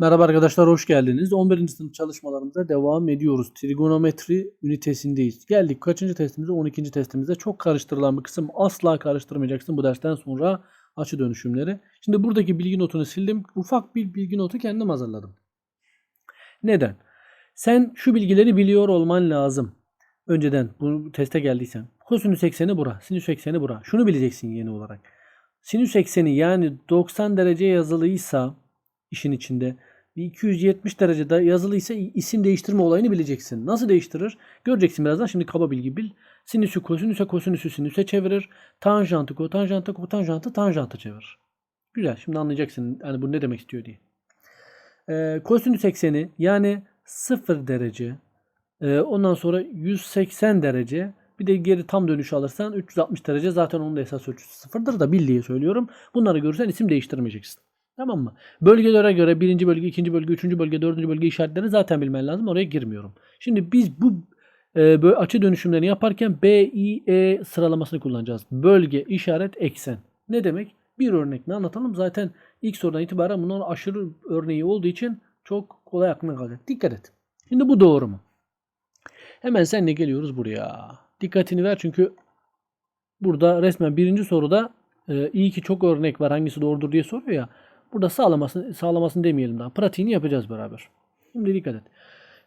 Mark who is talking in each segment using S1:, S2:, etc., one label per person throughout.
S1: Merhaba arkadaşlar hoş geldiniz. 11. sınıf çalışmalarımıza devam ediyoruz. Trigonometri ünitesindeyiz. Geldik kaçıncı testimize? 12. testimize. Çok karıştırılan bir kısım. Asla karıştırmayacaksın bu dersten sonra açı dönüşümleri. Şimdi buradaki bilgi notunu sildim. Ufak bir bilgi notu kendim hazırladım. Neden? Sen şu bilgileri biliyor olman lazım. Önceden bu teste geldiysen. Kosinüs ekseni bura. Sinüs ekseni bura. Şunu bileceksin yeni olarak. Sinüs ekseni yani 90 derece yazılıysa işin içinde bir 270 derecede yazılıysa isim değiştirme olayını bileceksin. Nasıl değiştirir? Göreceksin birazdan. Şimdi kaba bilgi bil. Sinüsü kosinüse, kosinüsü sinüse çevirir. Tanjantı kotanjanta, kotanjantı tanjanta çevirir. Güzel. Şimdi anlayacaksın yani bu ne demek istiyor diye. Ee, kosinüs ekseni yani 0 derece ee, ondan sonra 180 derece bir de geri tam dönüş alırsan 360 derece zaten onun da esas ölçüsü sıfırdır da bil diye söylüyorum. Bunları görürsen isim değiştirmeyeceksin. Tamam mı? Bölgelere göre birinci bölge, ikinci bölge, üçüncü bölge, dördüncü bölge işaretlerini zaten bilmen lazım. Oraya girmiyorum. Şimdi biz bu e, böyle açı dönüşümlerini yaparken B, I, E sıralamasını kullanacağız. Bölge, işaret, eksen. Ne demek? Bir örnekle anlatalım. Zaten ilk sorudan itibaren bunların aşırı örneği olduğu için çok kolay aklına kalacak. Dikkat et. Şimdi bu doğru mu? Hemen seninle geliyoruz buraya. Dikkatini ver çünkü burada resmen birinci soruda e, iyi ki çok örnek var hangisi doğrudur diye soruyor ya. Burada sağlamasını, sağlamasını demeyelim daha. Pratiğini yapacağız beraber. Şimdi dikkat et.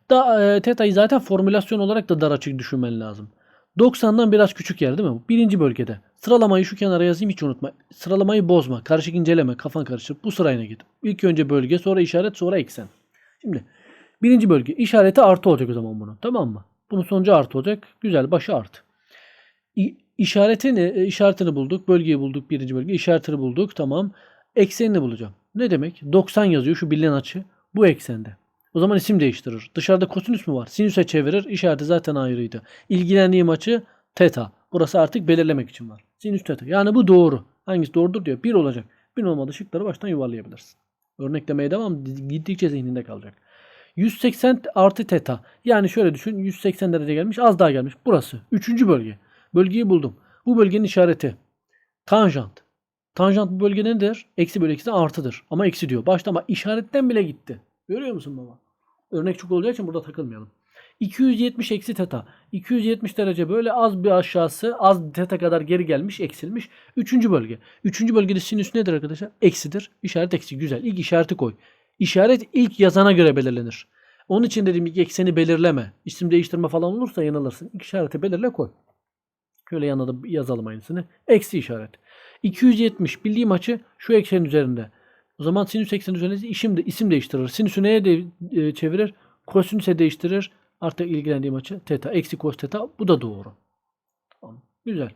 S1: Da, e, teta'yı zaten formülasyon olarak da dar açık düşünmen lazım. 90'dan biraz küçük yer değil mi? Birinci bölgede. Sıralamayı şu kenara yazayım hiç unutma. Sıralamayı bozma. Karışık inceleme. Kafan karışır. Bu sırayla git. İlk önce bölge sonra işaret sonra eksen. Şimdi birinci bölge işareti artı olacak o zaman bunun. Tamam mı? Bunun sonucu artı olacak. Güzel başı artı. İ, işaretini, e, işaretini bulduk. Bölgeyi bulduk. Birinci bölge. işaretini bulduk. Tamam. Eksenini bulacağım. Ne demek? 90 yazıyor şu bilinen açı. Bu eksende. O zaman isim değiştirir. Dışarıda kosinüs mü var? Sinüse çevirir. İşareti zaten ayrıydı. İlgilendiğim açı teta. Burası artık belirlemek için var. Sinüs teta. Yani bu doğru. Hangisi doğrudur diyor. 1 olacak. 1 olmadı şıkları baştan yuvarlayabilirsin. Örneklemeye devam. Gittikçe zihninde kalacak. 180 artı teta. Yani şöyle düşün. 180 derece gelmiş. Az daha gelmiş. Burası. Üçüncü bölge. Bölgeyi buldum. Bu bölgenin işareti. Tanjant. Tanjant bu bölge nedir? Eksi bölü eksi artıdır. Ama eksi diyor. Başta ama işaretten bile gitti. Görüyor musun baba? Örnek çok olacağı için burada takılmayalım. 270 eksi teta. 270 derece böyle az bir aşağısı az teta kadar geri gelmiş eksilmiş. Üçüncü bölge. Üçüncü bölgede sinüs nedir arkadaşlar? Eksidir. İşaret eksi. Güzel. İlk işareti koy. İşaret ilk yazana göre belirlenir. Onun için dediğim ilk ekseni belirleme. İsim değiştirme falan olursa yanılırsın. İlk işareti belirle koy. Şöyle yanına da yazalım aynısını. Eksi işaret. 270 bildiğim açı şu eksenin üzerinde. O zaman sinüs eksenin üzerinde isim, de, isim değiştirir. Sinüsü neye de, e, çevirir? Kosinüse değiştirir. Artık ilgilendiğim açı teta. Eksi kos teta. Bu da doğru. Tamam. Güzel.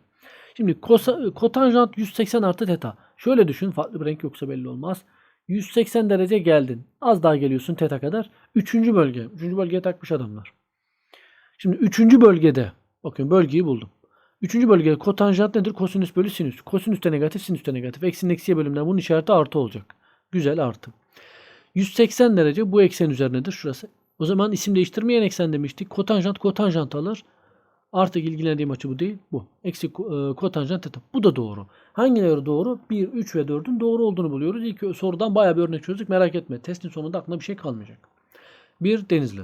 S1: Şimdi kosa, kotanjant 180 artı teta. Şöyle düşün. Farklı bir renk yoksa belli olmaz. 180 derece geldin. Az daha geliyorsun teta kadar. Üçüncü bölge. Üçüncü bölgeye takmış adamlar. Şimdi üçüncü bölgede. Bakın bölgeyi buldum. Üçüncü bölgede kotanjant nedir? Kosinüs bölü sinüs. Kosinüs de negatif, sinüs de negatif. Eksinin eksiye bölümünden bunun işareti artı olacak. Güzel artı. 180 derece bu eksen üzerindedir şurası. O zaman isim değiştirmeyen eksen demiştik. Kotanjant kotanjant alır. Artık ilgilendiğim açı bu değil. Bu. Eksi e, kotanjant teta. Bu da doğru. Hangileri doğru? 1, 3 ve 4'ün doğru olduğunu buluyoruz. İlk sorudan bayağı bir örnek çözdük. Merak etme. Testin sonunda aklına bir şey kalmayacak. Bir Denizli.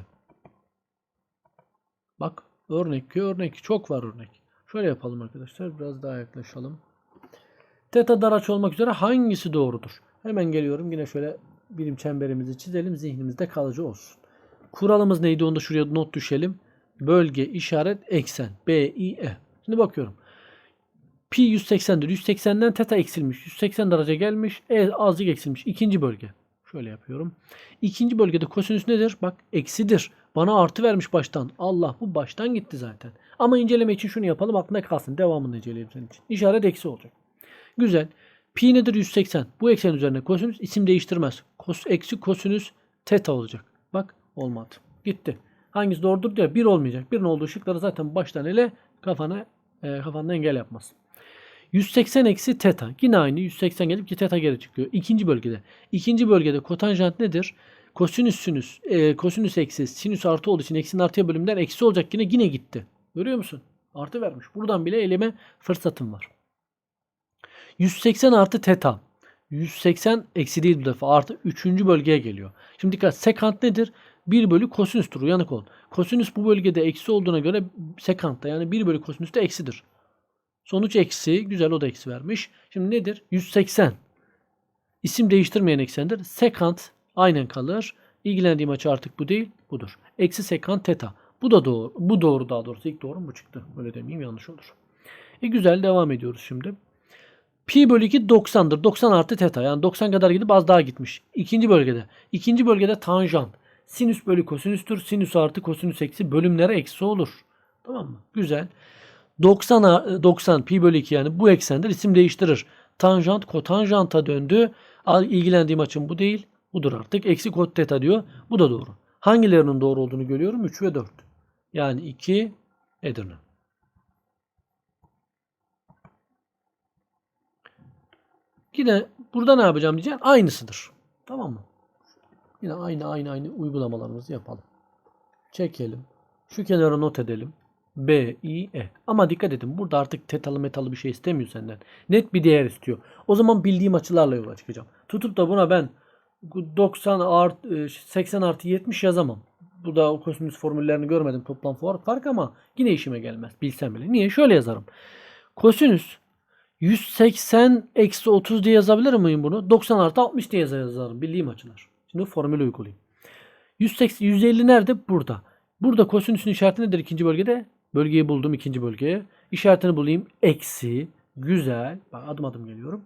S1: Bak örnek örnek. Çok var örnek. Şöyle yapalım arkadaşlar. Biraz daha yaklaşalım. Teta dar açı olmak üzere hangisi doğrudur? Hemen geliyorum. Yine şöyle birim çemberimizi çizelim. Zihnimizde kalıcı olsun. Kuralımız neydi? Onu da şuraya not düşelim. Bölge, işaret, eksen. B, I, E. Şimdi bakıyorum. Pi 180'dir. 180'den teta eksilmiş. 180 derece gelmiş. E azıcık eksilmiş. İkinci bölge. Şöyle yapıyorum. İkinci bölgede kosinüs nedir? Bak eksidir. Bana artı vermiş baştan. Allah bu baştan gitti zaten. Ama inceleme için şunu yapalım aklında kalsın. Devamını inceleyelim senin için. İşaret eksi olacak. Güzel. Pi nedir? 180. Bu eksen üzerine kosinüs isim değiştirmez. Kos, eksi kosinüs teta olacak. Bak olmadı. Gitti. Hangisi doğrudur diyor. Bir olmayacak. Birin olduğu şıkları zaten baştan ele kafana e, kafandan engel yapmaz. 180 eksi teta. Yine aynı 180 gelip ki teta geri çıkıyor. İkinci bölgede. İkinci bölgede kotanjant nedir? Kosinüs sinüs. E, kosinüs eksi sinüs artı olduğu için eksinin artıya bölümden eksi olacak yine yine gitti. Görüyor musun? Artı vermiş. Buradan bile eleme fırsatım var. 180 artı teta. 180 eksi değil bu defa artı 3. bölgeye geliyor. Şimdi dikkat sekant nedir? 1 bölü kosinüstür uyanık olun. Kosinüs bu bölgede eksi olduğuna göre sekant da yani 1 bölü kosinüs de eksidir. Sonuç eksi. Güzel o da eksi vermiş. Şimdi nedir? 180. İsim değiştirmeyen eksendir. Sekant aynen kalır. İlgilendiğim açı artık bu değil. Budur. Eksi sekant teta. Bu da doğru. Bu doğru daha doğrusu. İlk doğru mu çıktı? Öyle demeyeyim yanlış olur. E güzel devam ediyoruz şimdi. Pi bölü 2 90'dır. 90 artı teta. Yani 90 kadar gidip az daha gitmiş. İkinci bölgede. İkinci bölgede tanjant. Sinüs bölü kosinüstür. Sinüs artı kosinüs eksi bölümlere eksi olur. Tamam mı? Güzel. 90 a- 90 pi bölü 2 yani bu eksendir. İsim değiştirir. Tanjant kotanjanta döndü. İlgilendiğim açım bu değil. Budur artık. Eksi kot teta diyor. Bu da doğru. Hangilerinin doğru olduğunu görüyorum? 3 ve 4. Yani 2 Edirne. Yine burada ne yapacağım diyeceğim. Aynısıdır. Tamam mı? Yine aynı aynı aynı uygulamalarımızı yapalım. Çekelim. Şu kenara not edelim. B, I, E. Ama dikkat edin burada artık tetalı metalı bir şey istemiyor senden. Net bir değer istiyor. O zaman bildiğim açılarla yola çıkacağım. Tutup da buna ben 90 art, 80 artı 70 yazamam. Burada o kosinüs formüllerini görmedim toplam fark ama yine işime gelmez bilsem bile. Niye? Şöyle yazarım. Kosinüs 180 eksi 30 diye yazabilir miyim bunu? 90 artı 60 diye yazarım. Bildiğim açılar. Şimdi formülü uygulayayım. 180, 150 nerede? Burada. Burada kosinüsün işareti nedir ikinci bölgede? Bölgeyi buldum ikinci bölgeye. İşaretini bulayım. Eksi. Güzel. Bak adım adım geliyorum.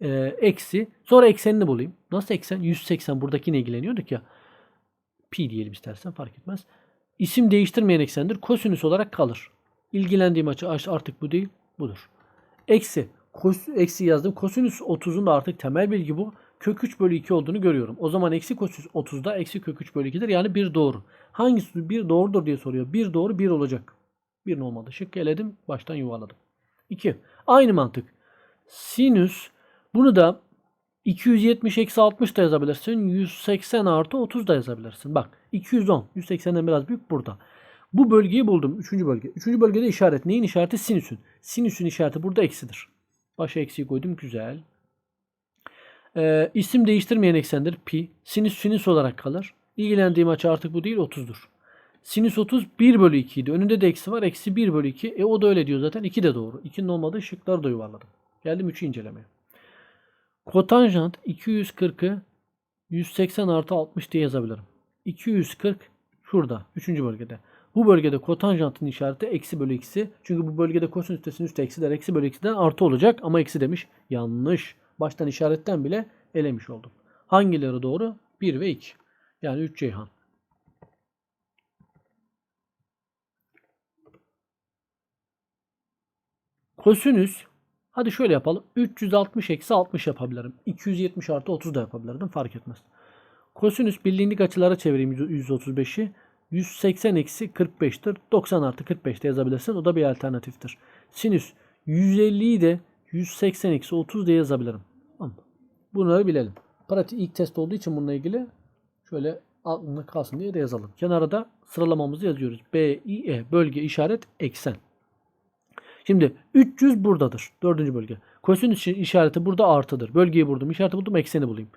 S1: Ee, eksi. Sonra eksenini bulayım. Nasıl eksen? 180. Buradakine ilgileniyorduk ya. Pi diyelim istersen fark etmez. İsim değiştirmeyen eksendir. Kosinüs olarak kalır. İlgilendiğim açı artık bu değil. Budur. Eksi. Kos, eksi yazdım. Kosinüs 30'un da artık temel bilgi bu. Kök 3 bölü 2 olduğunu görüyorum. O zaman eksi kosinüs 30'da eksi kök 3 bölü 2'dir. Yani bir doğru. Hangisi bir doğrudur diye soruyor. Bir doğru bir olacak. Bir olmadı. Şık eledim. Baştan yuvarladım. 2. Aynı mantık. Sinüs bunu da 270 eksi 60 da yazabilirsin. 180 artı 30 da yazabilirsin. Bak 210. 180'den biraz büyük burada. Bu bölgeyi buldum. Üçüncü bölge. Üçüncü bölgede işaret. Neyin işareti? Sinüsün. Sinüsün işareti burada eksidir. Başa eksiği koydum. Güzel. Ee, isim değiştirmeyen eksendir. Pi. Sinüs sinüs olarak kalır. İlgilendiğim açı artık bu değil 30'dur. Sinüs 30 1 bölü 2 idi. Önünde de eksi var. Eksi 1 bölü 2. E o da öyle diyor zaten. 2 de doğru. 2'nin olmadığı şıkları da yuvarladım. Geldim 3'ü incelemeye. Kotanjant 240'ı 180 artı 60 diye yazabilirim. 240 şurada. 3. bölgede. Bu bölgede kotanjantın işareti eksi bölü x'i. Çünkü bu bölgede kosinüs sinüs de eksiler. Eksi bölü x'den artı olacak ama eksi demiş. Yanlış. Baştan işaretten bile elemiş oldum. Hangileri doğru? 1 ve 2. Yani 3 Ceyhan. Kosinüs hadi şöyle yapalım. 360 eksi 60 yapabilirim. 270 artı 30 da yapabilirdim. Fark etmez. Kosinüs bilindik açılara çevireyim 135'i. 180 eksi 45'tir. 90 artı 45 de yazabilirsin. O da bir alternatiftir. Sinüs 150'yi de 180 eksi 30 diye yazabilirim. Bunları bilelim. Pratik ilk test olduğu için bununla ilgili şöyle aklında kalsın diye de yazalım. Kenara da sıralamamızı yazıyoruz. B, I, E bölge işaret eksen. Şimdi 300 buradadır. Dördüncü bölge. Kosinüs işareti burada artıdır. Bölgeyi buldum. İşareti buldum. Ekseni bulayım.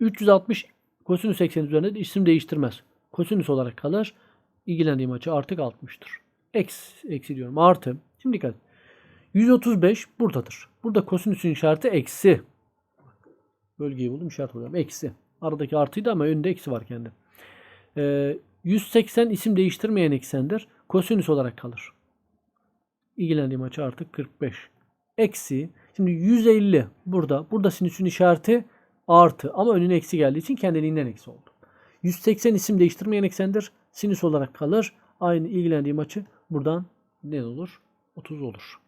S1: 360 kosinüs ekseni üzerinde de isim değiştirmez. Kosinüs olarak kalır. İlgilendiğim açı artık 60'tır. Eksi, eksi diyorum. Artı. Şimdi dikkat. 135 buradadır. Burada kosinüsün işareti eksi. Bölgeyi buldum. işaret buluyorum. Eksi. Aradaki artıydı ama önünde eksi var kendi. Ee, 180 isim değiştirmeyen eksendir. Kosinüs olarak kalır. İlgilendiğim açı artık 45. Eksi. Şimdi 150 burada. Burada sinüsün işareti artı ama önüne eksi geldiği için kendiliğinden eksi oldu. 180 isim değiştirmeyen eksendir. Sinüs olarak kalır. Aynı ilgilendiğim açı buradan ne olur? 30 olur.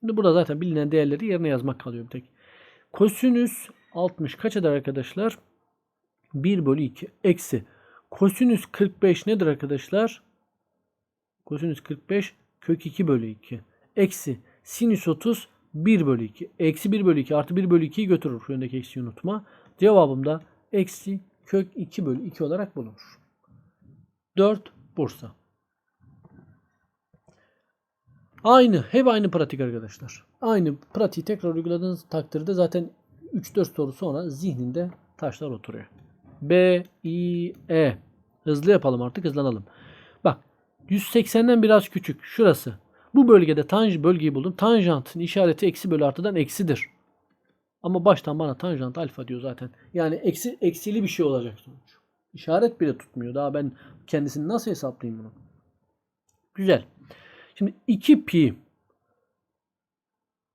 S1: Şimdi burada zaten bilinen değerleri yerine yazmak kalıyor bir tek. Kosinüs 60 kaç eder arkadaşlar? 1 bölü 2 eksi. Kosinüs 45 nedir arkadaşlar? Kosinüs 45 kök 2 bölü 2. Eksi sinüs 30 1 bölü 2. Eksi 1 bölü 2 artı 1 bölü 2'yi götürür. Şu öndeki eksiği unutma. Cevabım da eksi kök 2 bölü 2 olarak bulunur. 4 Bursa. Aynı. Hep aynı pratik arkadaşlar. Aynı pratiği tekrar uyguladığınız takdirde zaten 3-4 soru sonra zihninde taşlar oturuyor. B, I, E. Hızlı yapalım artık hızlanalım. Bak 180'den biraz küçük. Şurası. Bu bölgede tanj bölgeyi buldum. Tanjantın işareti eksi bölü artıdan eksidir. Ama baştan bana tanjant alfa diyor zaten. Yani eksi, eksili bir şey olacak sonuç. İşaret bile tutmuyor. Daha ben kendisini nasıl hesaplayayım bunu? Güzel. Şimdi 2 pi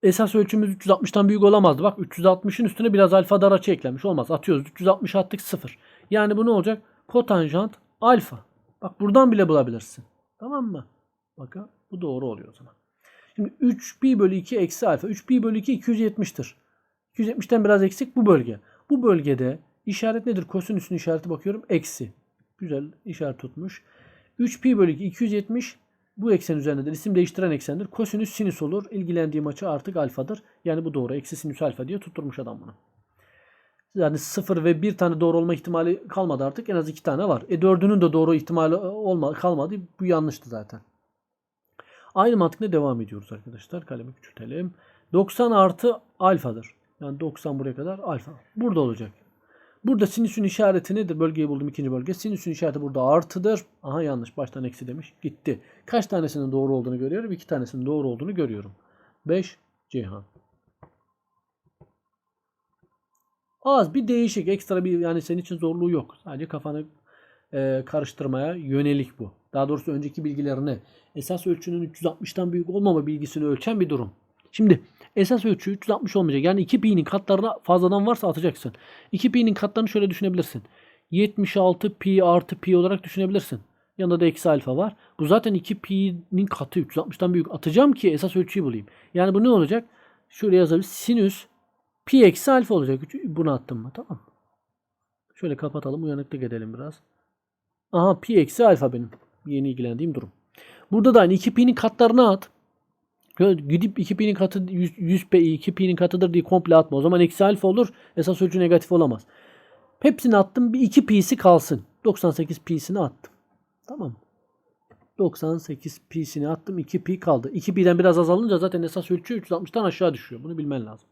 S1: esas ölçümüz 360'tan büyük olamazdı. Bak 360'ın üstüne biraz alfa dar açı eklenmiş. Olmaz. Atıyoruz. 360 attık 0. Yani bu ne olacak? Kotanjant alfa. Bak buradan bile bulabilirsin. Tamam mı? Bakın bu doğru oluyor o zaman. Şimdi 3 pi bölü 2 eksi alfa. 3 pi bölü 2 270'tir. 270'ten biraz eksik bu bölge. Bu bölgede işaret nedir? Kosinüsün işareti bakıyorum. Eksi. Güzel işaret tutmuş. 3 pi bölü 2 270 bu eksen üzerindedir. İsim değiştiren eksendir. Kosinüs sinüs olur. İlgilendiğim açı artık alfadır. Yani bu doğru. Eksi sinüs alfa diye tutturmuş adam bunu. Yani 0 ve 1 tane doğru olma ihtimali kalmadı artık. En az 2 tane var. E 4'ünün de doğru ihtimali olma, kalmadı. Bu yanlıştı zaten. Aynı mantıkla devam ediyoruz arkadaşlar. Kalemi küçültelim. 90 artı alfadır. Yani 90 buraya kadar alfa. Burada olacak. Burada sinüsün işareti nedir? Bölgeyi buldum ikinci bölge. Sinüsün işareti burada artıdır. Aha yanlış. Baştan eksi demiş. Gitti. Kaç tanesinin doğru olduğunu görüyorum? İki tanesinin doğru olduğunu görüyorum. 5 Cihan. Az bir değişik. Ekstra bir yani senin için zorluğu yok. Sadece kafanı e, karıştırmaya yönelik bu. Daha doğrusu önceki bilgilerini esas ölçünün 360'tan büyük olmama bilgisini ölçen bir durum. Şimdi esas ölçü 360 olmayacak. Yani 2 pi'nin katlarına fazladan varsa atacaksın. 2 pi'nin katlarını şöyle düşünebilirsin. 76 pi artı pi olarak düşünebilirsin. Yanında da eksi alfa var. Bu zaten 2 pi'nin katı 360'tan büyük. Atacağım ki esas ölçüyü bulayım. Yani bu ne olacak? Şöyle yazabiliriz. Sinüs pi eksi alfa olacak. Bunu attım mı? Tamam. Şöyle kapatalım. Uyanıklık edelim biraz. Aha pi eksi alfa benim. Yeni ilgilendiğim durum. Burada da aynı 2 pi'nin katlarına at. Gidip 2 pi'nin katı 100, 100 pi 2 pi'nin katıdır diye komple atma. O zaman eksi alfa olur. Esas ölçü negatif olamaz. Hepsini attım. Bir 2 pi'si kalsın. 98 pi'sini attım. Tamam. 98 pi'sini attım. 2 pi kaldı. 2 pi'den biraz azalınca zaten esas ölçü 360'tan aşağı düşüyor. Bunu bilmen lazım.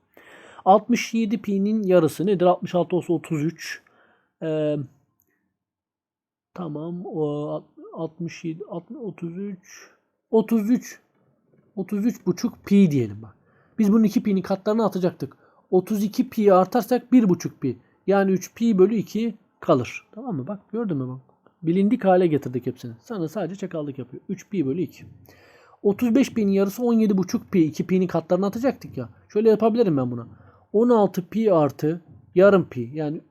S1: 67 pi'nin yarısı nedir? 66 olsa 33. Ee, tamam. O 67 60, 33 33 33 buçuk pi diyelim bak. Biz bunun 2 pi'nin katlarını atacaktık. 32 pi artarsak 1,5 pi. Yani 3 pi bölü 2 kalır. Tamam mı? Bak gördün mü bak. Bilindik hale getirdik hepsini. Sana sadece çakallık yapıyor. 3 pi bölü 2. 35 pi'nin yarısı 17,5 pi. 2 pi'nin katlarını atacaktık ya. Şöyle yapabilirim ben buna. 16 pi artı yarım pi. Yani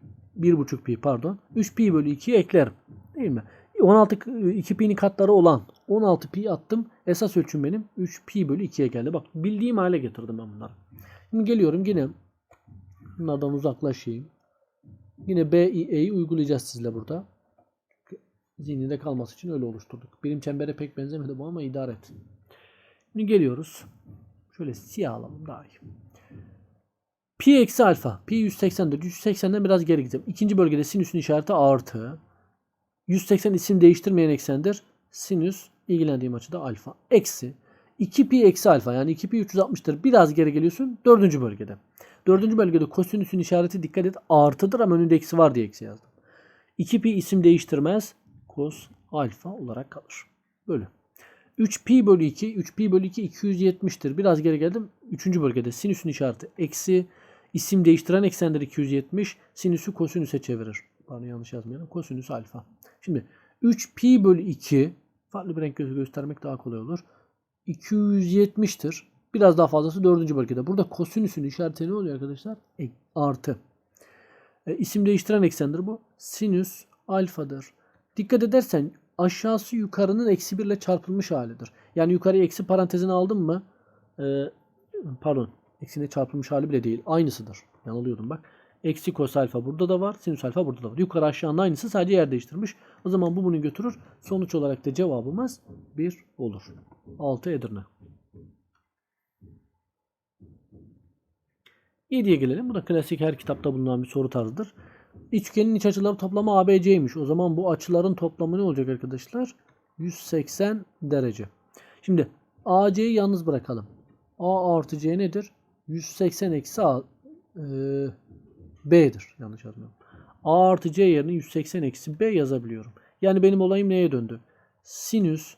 S1: 1,5 pi pardon. 3 pi bölü 2'yi eklerim. Değil mi? 16 2 pi'nin katları olan 16 pi attım. Esas ölçüm benim 3 pi bölü 2'ye geldi. Bak bildiğim hale getirdim ben bunları. Şimdi geliyorum yine bunlardan uzaklaşayım. Yine B, E'yi uygulayacağız sizle burada. Zihninde kalması için öyle oluşturduk. Birim çembere pek benzemedi bu ama idare et. Şimdi geliyoruz. Şöyle siyah alalım daha iyi. Pi eksi alfa. Pi 180'dir. 180'den biraz geri gideceğim. İkinci bölgede sinüsün işareti artı. 180 isim değiştirmeyen eksendir. Sinüs ilgilendiğim açıda alfa. Eksi 2 pi eksi alfa yani 2 pi 360'tır. Biraz geri geliyorsun dördüncü bölgede. Dördüncü bölgede kosinüsün işareti dikkat et artıdır ama önünde eksi var diye eksi yazdım. 2 pi isim değiştirmez. Kos alfa olarak kalır. Bölü. 3 pi bölü 2. 3 pi bölü 2 270'tir. Biraz geri geldim. Üçüncü bölgede sinüsün işareti eksi. İsim değiştiren eksendir 270. Sinüsü kosinüse çevirir. Pardon yanlış yazmayalım. Kosinüs alfa. Şimdi 3 pi bölü 2 farklı bir renk göstermek daha kolay olur. 270'tir. Biraz daha fazlası dördüncü bölgede. Burada kosinüsün işareti ne oluyor arkadaşlar? E, artı. E, isim değiştiren eksendir bu. Sinüs alfadır. Dikkat edersen aşağısı yukarının eksi 1 ile çarpılmış halidir. Yani yukarıya eksi parantezini aldın mı? E, pardon. Eksiyle çarpılmış hali bile değil. Aynısıdır. Yanılıyordum bak. Eksi kos alfa burada da var. Sinüs alfa burada da var. Yukarı aşağının aynısı sadece yer değiştirmiş. O zaman bu bunu götürür. Sonuç olarak da cevabımız 1 olur. 6 Edirne. 7'ye gelelim. Bu da klasik her kitapta bulunan bir soru tarzıdır. Üçgenin iç açıları toplamı ABC'ymiş. O zaman bu açıların toplamı ne olacak arkadaşlar? 180 derece. Şimdi AC'yi yalnız bırakalım. A artı C nedir? 180 eksi A Ee, B'dir. Yanlış yazmıyorum. A artı C yerine 180 eksi B yazabiliyorum. Yani benim olayım neye döndü? Sinüs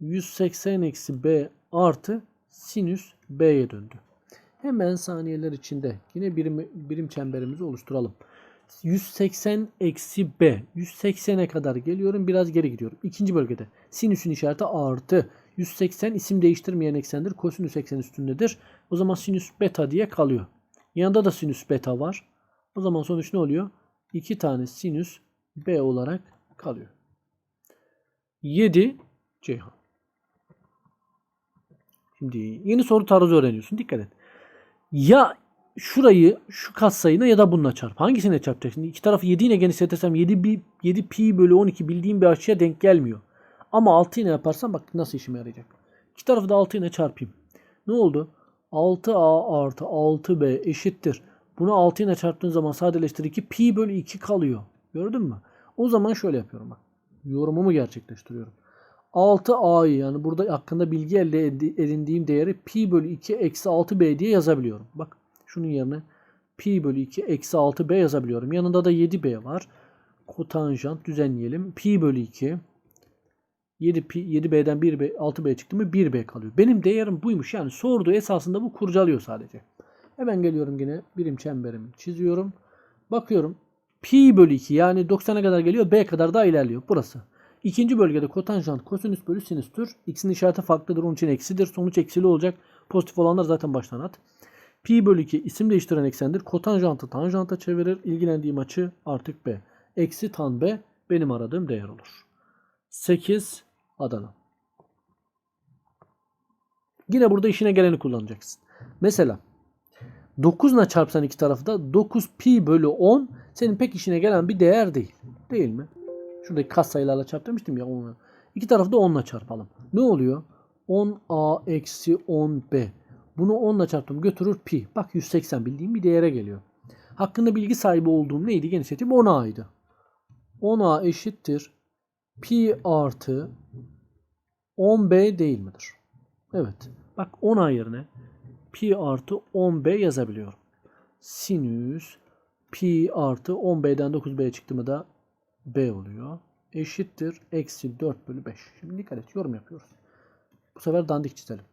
S1: 180 eksi B artı sinüs B'ye döndü. Hemen saniyeler içinde yine birim, birim çemberimizi oluşturalım. 180 eksi B. 180'e kadar geliyorum. Biraz geri gidiyorum. İkinci bölgede sinüsün işareti artı. 180 isim değiştirmeyen eksendir. Kosinüs eksen üstündedir. O zaman sinüs beta diye kalıyor. Yanında da sinüs beta var. O zaman sonuç ne oluyor? 2 tane sinüs B olarak kalıyor. 7 Ceyhan. Şimdi yeni soru tarzı öğreniyorsun. Dikkat et. Ya şurayı şu katsayına ya da bununla çarp. Hangisine çarpacaksın? İki tarafı 7 ile genişletesem 7, bi- 7 pi bölü 12 bildiğim bir açıya denk gelmiyor. Ama 6 ile yaparsam bak nasıl işime yarayacak. İki tarafı da 6 ile çarpayım. Ne oldu? 6a artı 6b eşittir. Bunu 6 ile çarptığın zaman sadeleştir 2 pi bölü 2 kalıyor. Gördün mü? O zaman şöyle yapıyorum bak. Yorumumu gerçekleştiriyorum. 6a'yı yani burada hakkında bilgi elde edi- edindiğim değeri pi bölü 2 eksi 6b diye yazabiliyorum. Bak şunun yerine pi bölü 2 eksi 6b yazabiliyorum. Yanında da 7b var. Kotanjant düzenleyelim. Pi bölü 2 7 pi 7b'den 1b 6b çıktı mı 1b kalıyor. Benim değerim buymuş. Yani sorduğu esasında bu kurcalıyor sadece. Hemen geliyorum yine birim çemberimi çiziyorum. Bakıyorum. Pi bölü 2 yani 90'a kadar geliyor. B kadar daha ilerliyor. Burası. İkinci bölgede kotanjant kosinüs bölü sinüstür. X'in işareti farklıdır. Onun için eksidir. Sonuç eksili olacak. Pozitif olanlar zaten baştan at. Pi bölü 2 isim değiştiren eksendir. Kotanjantı tanjanta çevirir. İlgilendiğim açı artık B. Eksi tan B benim aradığım değer olur. 8 Adana. Yine burada işine geleni kullanacaksın. Mesela 9 ile çarpsan iki tarafı da 9 pi bölü 10 senin pek işine gelen bir değer değil. Değil mi? Şuradaki kas sayılarla çarp demiştim ya onu. İki tarafı da 10 ile çarpalım. Ne oluyor? 10a eksi 10b. Bunu 10 ile çarptım götürür pi. Bak 180 bildiğim bir değere geliyor. Hakkında bilgi sahibi olduğum neydi? Genişleteyim 10a'ydı. 10a eşittir pi artı 10b değil midir? Evet. Bak 10a yerine pi artı 10b yazabiliyorum. Sinüs pi artı 10b'den 9b çıktı mı da b oluyor. Eşittir. Eksi 4 bölü 5. Şimdi dikkat et. Yorum yapıyoruz. Bu sefer dandik çizelim.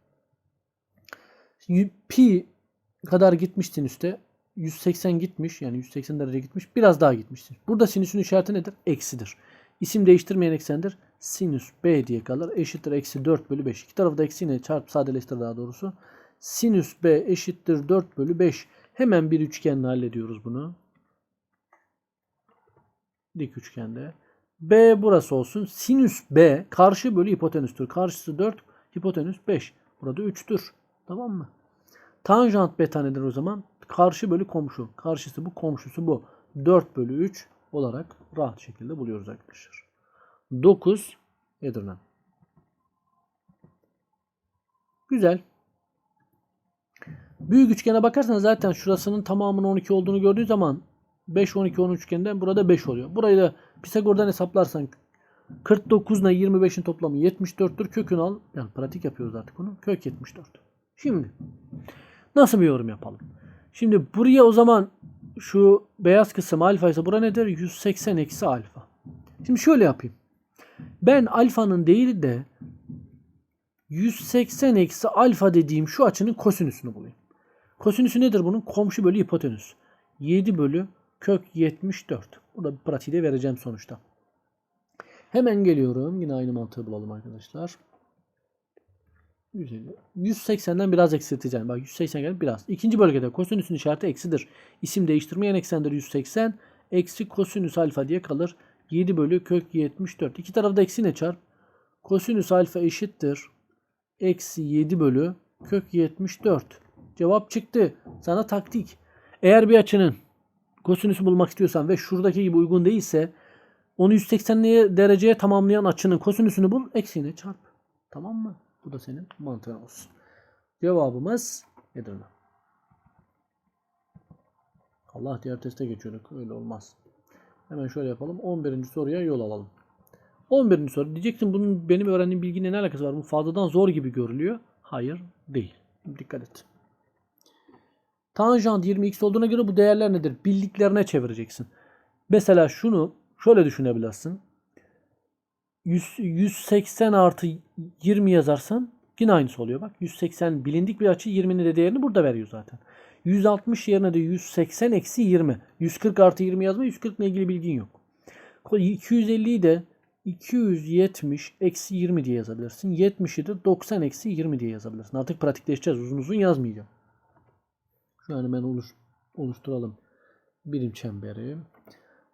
S1: Y- Pi kadar gitmiştin üste. 180 gitmiş. Yani 180 derece gitmiş. Biraz daha gitmiştir. Burada sinüsün işareti nedir? Eksidir. İsim değiştirmeyen eksendir. Sinüs b diye kalır. Eşittir. Eksi 4 bölü 5. İki tarafı da eksiyle çarp sadeleştir daha doğrusu. Sinüs b eşittir 4 bölü 5. Hemen bir üçgenle hallediyoruz bunu. Dik üçgende. B burası olsun. Sinüs B karşı bölü hipotenüstür. Karşısı 4, hipotenüs 5. Burada 3'tür. Tamam mı? Tanjant beta nedir o zaman? Karşı bölü komşu. Karşısı bu, komşusu bu. 4 bölü 3 olarak rahat şekilde buluyoruz arkadaşlar. 9 Edirne. Güzel. Büyük üçgene bakarsan zaten şurasının tamamının 12 olduğunu gördüğün zaman 5 12 10 üçgenden burada 5 oluyor. Burayı da Pisagor'dan hesaplarsan 49 ile 25'in toplamı 74'tür. Kökünü al. Yani pratik yapıyoruz artık bunu. Kök 74. Şimdi nasıl bir yorum yapalım? Şimdi buraya o zaman şu beyaz kısım alfa ise bura nedir? 180 eksi alfa. Şimdi şöyle yapayım. Ben alfanın değeri de 180 eksi alfa dediğim şu açının kosinüsünü bulayım. Kosinüsü nedir bunun? Komşu bölü hipotenüs. 7 bölü kök 74. Burada bir pratiği de vereceğim sonuçta. Hemen geliyorum. Yine aynı mantığı bulalım arkadaşlar. 150. 180'den biraz eksilteceğim. Bak 180 geldi biraz. İkinci bölgede kosinüsün işareti eksidir. İsim değiştirmeyen eksendir 180. Eksi kosinüs alfa diye kalır. 7 bölü kök 74. İki tarafı da eksiyle çarp. Kosinüs alfa eşittir. Eksi 7 bölü kök 74. Cevap çıktı. Sana taktik. Eğer bir açının kosinüsü bulmak istiyorsan ve şuradaki gibi uygun değilse onu 180 dereceye tamamlayan açının kosinüsünü bul. Eksiğine çarp. Tamam mı? Bu da senin mantığın olsun. Cevabımız Edirne. Allah diğer teste geçiyorduk. Öyle olmaz. Hemen şöyle yapalım. 11. soruya yol alalım. 11. soru. Diyeceksin bunun benim öğrendiğim bilgiyle ne alakası var? Bu fazladan zor gibi görülüyor. Hayır değil. Dikkat et. Tanjant 20x olduğuna göre bu değerler nedir? Bildiklerine çevireceksin. Mesela şunu şöyle düşünebilirsin. 100, 180 artı 20 yazarsan yine aynısı oluyor. Bak 180 bilindik bir açı 20'nin de değerini burada veriyor zaten. 160 yerine de 180 eksi 20. 140 artı 20 yazma 140 ile ilgili bilgin yok. 250'yi de 270 eksi 20 diye yazabilirsin. 70'i de 90 eksi 20 diye yazabilirsin. Artık pratikleşeceğiz. Uzun uzun yazmayacağım. Şu an hemen oluş, oluşturalım. Birim çemberi.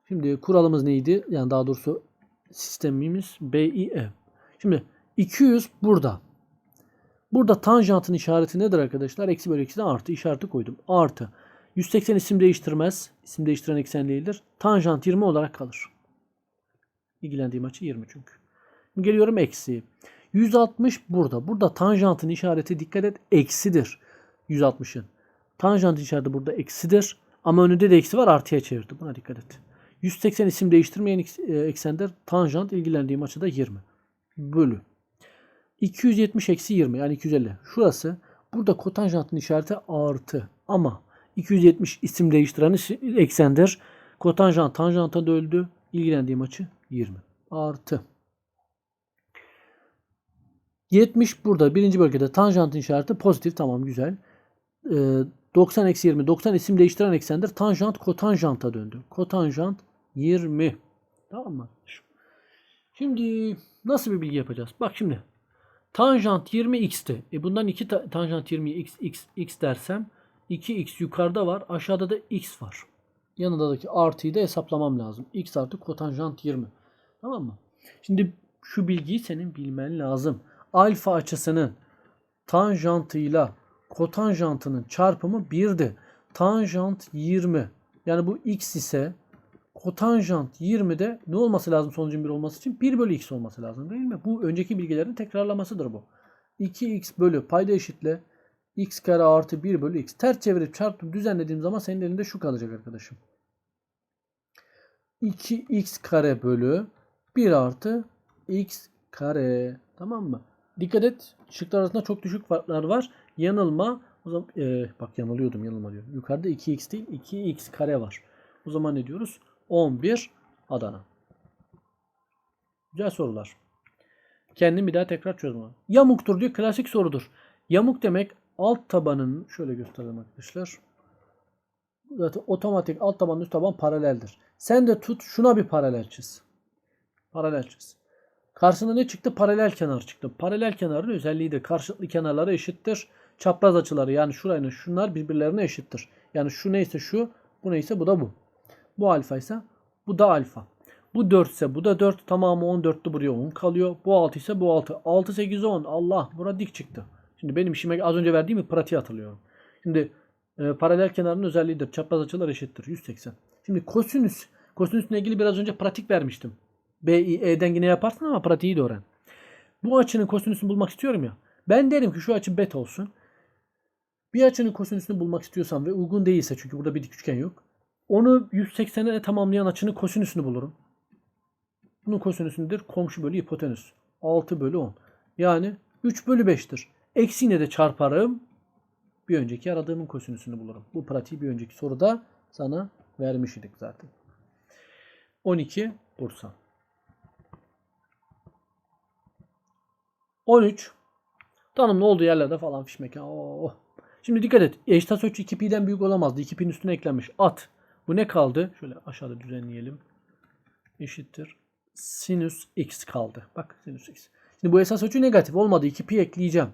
S1: Şimdi kuralımız neydi? Yani daha doğrusu sistemimiz BIE. Şimdi 200 burada. Burada tanjantın işareti nedir arkadaşlar? Eksi bölü eksiden artı işareti koydum. Artı. 180 isim değiştirmez. İsim değiştiren eksen değildir. Tanjant 20 olarak kalır. İlgilendiğim açı 20 çünkü. Şimdi geliyorum eksi. 160 burada. Burada tanjantın işareti dikkat et eksidir. 160'ın. Tanjant işareti burada eksidir. Ama önünde de eksi var artıya çevirdi. Buna dikkat et. 180 isim değiştirmeyen e, eksendir. Tanjant ilgilendiğim açıda 20. Bölü. 270 eksi 20 yani 250. Şurası. Burada kotanjantın işareti artı. Ama 270 isim değiştiren eksendir. Kotanjant tanjanta döldü. İlgilendiğim açı 20. Artı. 70 burada birinci bölgede tanjantın işareti pozitif tamam güzel. Ee, 90 eksi 20 90 isim değiştiren eksendir. Tanjant kotanjanta döndü. Kotanjant 20. Tamam mı? Şimdi nasıl bir bilgi yapacağız? Bak şimdi. Tanjant 20 x'ti. E bundan 2 ta- tanjant 20 x x x dersem 2x yukarıda var. Aşağıda da x var. Yanındaki artıyı da hesaplamam lazım. x artı kotanjant 20. Tamam mı? Şimdi şu bilgiyi senin bilmen lazım. Alfa açısının tanjantıyla kotanjantının çarpımı 1'di. Tanjant 20. Yani bu x ise kotanjant 20'de ne olması lazım sonucun 1 olması için? 1 bölü x olması lazım değil mi? Bu önceki bilgilerin tekrarlamasıdır bu. 2x bölü payda eşitle x kare artı 1 bölü x. Ters çevirip çarpıp düzenlediğim zaman senin elinde şu kalacak arkadaşım. 2x kare bölü 1 artı x kare. Tamam mı? Dikkat et. Şıklar arasında çok düşük farklar var. Yanılma. O zaman e, bak yanılıyordum yanılma diyorum. Yukarıda 2x değil 2x kare var. O zaman ne diyoruz? 11 Adana. Güzel sorular. Kendim bir daha tekrar çözme. Yamuktur diyor. Klasik sorudur. Yamuk demek alt tabanın şöyle gösterelim arkadaşlar. Zaten otomatik alt tabanın üst taban paraleldir. Sen de tut şuna bir paralel çiz. Paralel çiz. Karşısına ne çıktı? Paralel kenar çıktı. Paralel kenarın özelliği de karşılıklı kenarları eşittir. Çapraz açıları yani şurayla şunlar birbirlerine eşittir. Yani şu neyse şu, bu neyse bu da bu. Bu alfa ise bu da alfa. Bu 4 ise bu da 4. Tamamı 14'tü buraya 10 kalıyor. Bu 6 ise bu 6. 6, 8, 10. Allah bura dik çıktı. Şimdi benim işime az önce verdiğim bir pratiği hatırlıyorum. Şimdi e, paralel kenarın özelliğidir. Çapraz açılar eşittir. 180. Şimdi kosinüs. Kosinüsle ilgili biraz önce pratik vermiştim. B, I, E'den yine yaparsın ama pratiği de öğren. Bu açının kosinüsünü bulmak istiyorum ya. Ben derim ki şu açı beta olsun. Bir açının kosinüsünü bulmak istiyorsam ve uygun değilse çünkü burada bir dik üçgen yok. Onu 180'e tamamlayan açının kosinüsünü bulurum. Bunun kosinüsündür komşu bölü hipotenüs. 6 bölü 10. Yani 3 bölü 5'tir. Eksiğine de çarparım. Bir önceki aradığımın kosinüsünü bulurum. Bu pratiği bir önceki soruda sana vermiş idik zaten. 12 Bursa. 13 tanımlı olduğu yerlerde falan fiş mekan. Oh. Şimdi dikkat et. Eşit açı 2pi'den büyük olamazdı. 2pi'nin üstüne eklenmiş. At. Bu ne kaldı? Şöyle aşağıda düzenleyelim. Eşittir. Sinüs x kaldı. Bak sinüs x. Şimdi bu esas ölçü negatif olmadı. 2pi ekleyeceğim.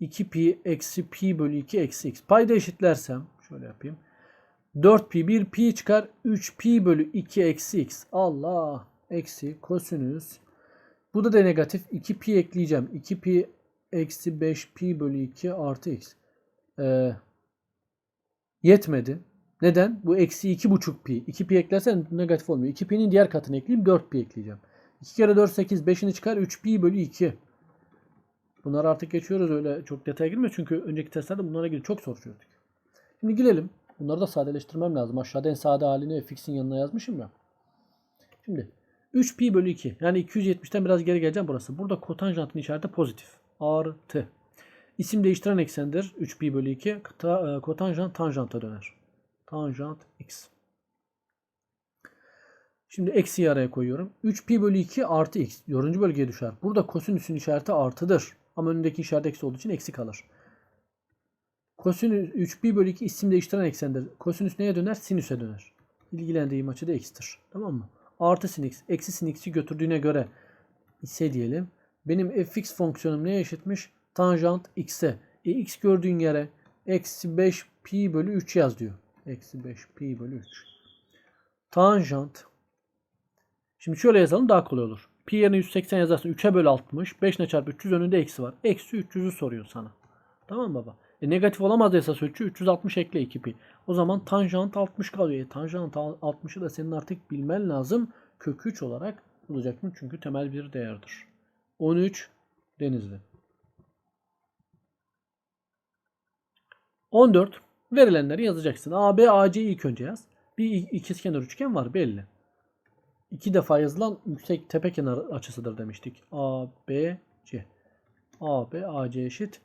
S1: 2pi eksi pi bölü 2 eksi x. Payda eşitlersem şöyle yapayım. 4pi 1 pi çıkar. 3pi bölü 2 eksi x. Allah. Eksi kosinüs. Bu da da negatif. 2pi ekleyeceğim. 2pi eksi 5 pi bölü 2 artı x. Ee, yetmedi. Neden? Bu eksi 2,5 pi. 2 pi eklersen negatif olmuyor. 2 pi'nin diğer katını ekleyeyim. 4 pi ekleyeceğim. 2 kere 4 8. 5'ini çıkar. 3 pi bölü 2. Bunları artık geçiyoruz. Öyle çok detaya girmiyor. Çünkü önceki testlerde bunlara ilgili çok soru çözdük. Şimdi girelim. Bunları da sadeleştirmem lazım. Aşağıda en sade halini fx'in yanına yazmışım ya. Şimdi 3 pi bölü 2. Yani 270'ten biraz geri geleceğim burası. Burada kotanjantın işareti pozitif. Artı. İsim değiştiren eksendir. 3pi bölü 2. Ta- e, Kotanjant tanjanta döner. Tanjant x. Şimdi eksiyi araya koyuyorum. 3pi bölü 2 artı x. 4. bölgeye düşer. Burada kosinüsün işareti artıdır. Ama önündeki işaret eksi olduğu için eksi kalır. Kosinüs 3pi bölü 2 isim değiştiren eksendir. Kosinüs neye döner? Sinüse döner. İlgilendiğim açı da x'tir. Tamam mı? Artı sin x. Eksi sin x'i götürdüğüne göre ise diyelim. Benim fx fonksiyonum neye eşitmiş? Tanjant x'e. E, x gördüğün yere eksi 5 pi bölü 3 yaz diyor. Eksi 5 pi bölü 3. Tanjant. Şimdi şöyle yazalım daha kolay olur. Pi yerine 180 yazarsın. 3'e bölü 60. 5 ne çarpı 300 önünde eksi var. Eksi 300'ü soruyor sana. Tamam mı baba? E negatif olamaz esas ölçü. 360 ekle 2 pi. O zaman tanjant 60 kalıyor. E, tanjant 60'ı da senin artık bilmen lazım. Kök 3 olarak bulacaksın. Çünkü temel bir değerdir. 13 Denizli. 14 verilenleri yazacaksın. A, B, A, C ilk önce yaz. Bir ikizkenar üçgen var belli. İki defa yazılan yüksek tepe kenar açısıdır demiştik. A, B, C. A, B, A, C eşit.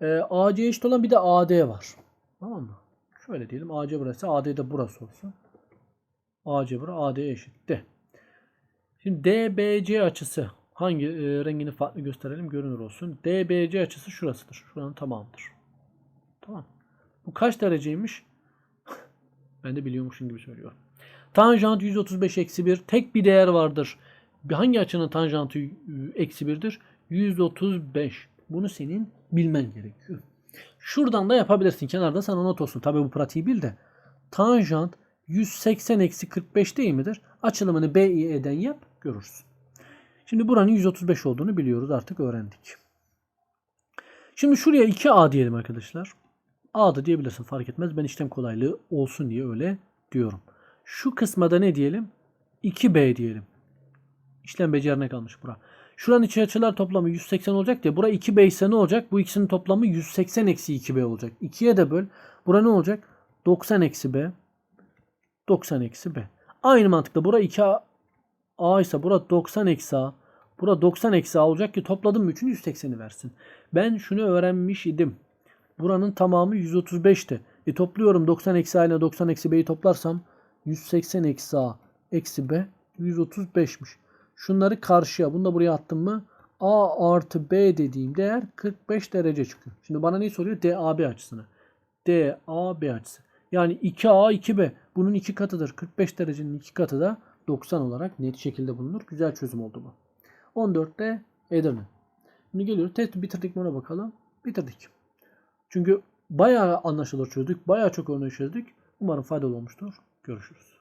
S1: Ee, AC eşit olan bir de AD var. Tamam mı? Şöyle diyelim. AC burası. AD de burası olsun. AC bura. AD eşit de. Şimdi DBC açısı hangi e, rengini farklı gösterelim görünür olsun. DBC açısı şurasıdır. Şuranın tamamıdır. Tamam. Bu kaç dereceymiş? ben de biliyormuşum gibi söylüyorum. Tanjant 135 eksi 1. Tek bir değer vardır. Hangi açının tanjantı eksi 1'dir? 135. Bunu senin bilmen gerekiyor. Şuradan da yapabilirsin. Kenarda sana not olsun. Tabi bu pratiği bil de. Tanjant 180 eksi 45 değil midir? Açılımını BIE'den yap görürsün. Şimdi buranın 135 olduğunu biliyoruz artık öğrendik. Şimdi şuraya 2A diyelim arkadaşlar. A da diyebilirsin fark etmez. Ben işlem kolaylığı olsun diye öyle diyorum. Şu kısma da ne diyelim? 2B diyelim. İşlem becerine kalmış bura. Şuranın içi açılar toplamı 180 olacak diye. Bura 2B ise ne olacak? Bu ikisinin toplamı 180 eksi 2B olacak. 2'ye de böl. Bura ne olacak? 90 eksi B. 90 eksi B. Aynı mantıkla bura 2A A ise bura 90 eksi A. Bura 90 eksi A olacak ki topladım mı 3'ünü 180'i versin. Ben şunu öğrenmiş idim. Buranın tamamı 135'ti. E topluyorum 90 eksi A ile 90 eksi B'yi toplarsam 180 eksi A eksi B 135'miş. Şunları karşıya bunu da buraya attım mı A artı B dediğim değer 45 derece çıkıyor. Şimdi bana ne soruyor? DAB açısını. DAB açısı. Yani 2A 2B bunun iki katıdır. 45 derecenin iki katı da 90 olarak net şekilde bulunur. Güzel çözüm oldu bu. 14'te Edirne. Şimdi geliyoruz. Test bitirdik mi ona bakalım. Bitirdik. Çünkü bayağı anlaşılır çözdük. Bayağı çok örneği çözdük. Umarım faydalı olmuştur. Görüşürüz.